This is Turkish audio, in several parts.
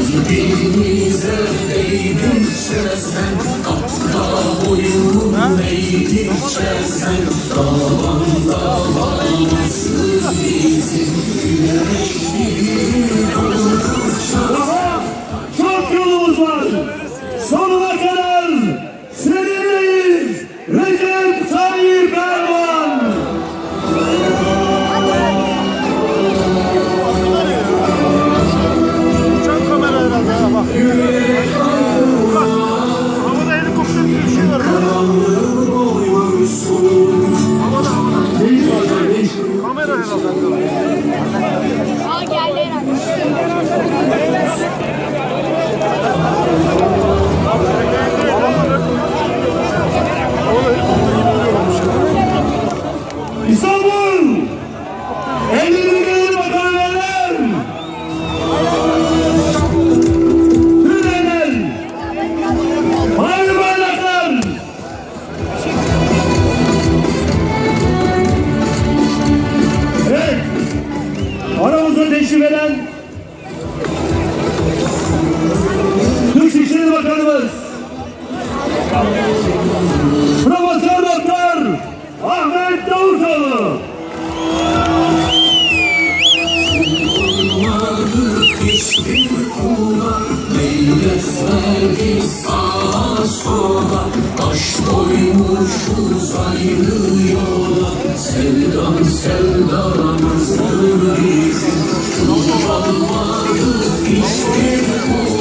Kalbimize değdikçe sen Atla boyun eğdikçe sen Davanda varmışsın bizim Güneş gibi Türk İçişleri Bakanımız Profesör Doktor Ahmet Davutoğlu. Hiçbir kula Meylet verdi sağa sola. Baş koymuşuz ayrı yola. Sevdan sevdamızdır bizim. Kullanmadık hiçbir kula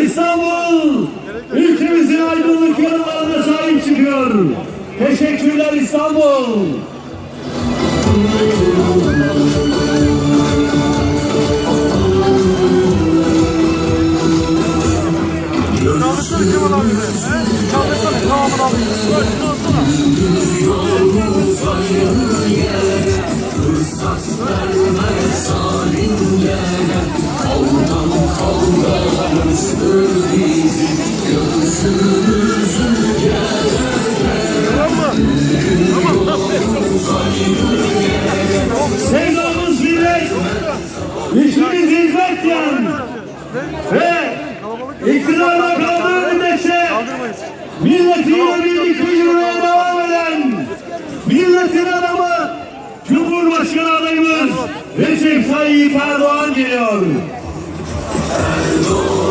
İstanbul ülkemizin aydınlık yanlarına sahip çıkıyor. Teşekkürler İstanbul. Çalışsana Kemal abi. ve iktidarda kaldığı müddetçe milletiyle birlikte yürümeye devam eden milletin adamı Cumhurbaşkanı adayımız Recep Tayyip Erdoğan geliyor. Erdoğan.